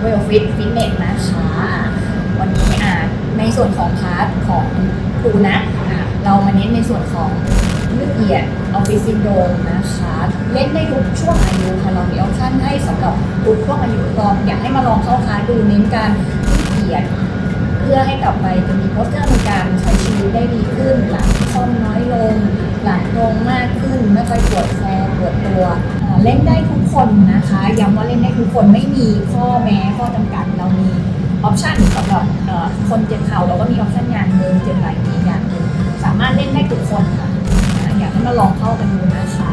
เวลฟิตฟิตเนสนะคะวันนี้อะในส่วนของพาร์ทของครูนะอะเรามาเน้นในส่วนของยืดเหยียดออฟฟิศซินโดรมนะคะ เล่นได้ทุกช่วงอายุค่ะ เรามีออปชั่นให้สำหรับทุกช่วงอายุลองอยากให้มาลองเข้าคลาสดูเน้นการยืดเหยียด เพื่อให้กลับไปจะมีโพสเตอร์ในการใช้ชีวิตได้ดีขึ้นหลังค่อมน้อยลง หลังตรงมากขึ้น ไม่ค่อยปวดคอปวดตัวเอ่อเล่ นได้ทุกคนนะคะย้ำว่าเล่นได้ทุกคนไม่มีข้อแม้ข้อจำกัดเรามีออปชันสำหรับคนเจ็บเข่าเราก็มีออปชันอย่างหนึ่งเจ็บไหล่มีอย่างหนึ่งสามารถเล่นได้ทุกคนค่ะอยากให้มาลองเข้ากันดูนะคะ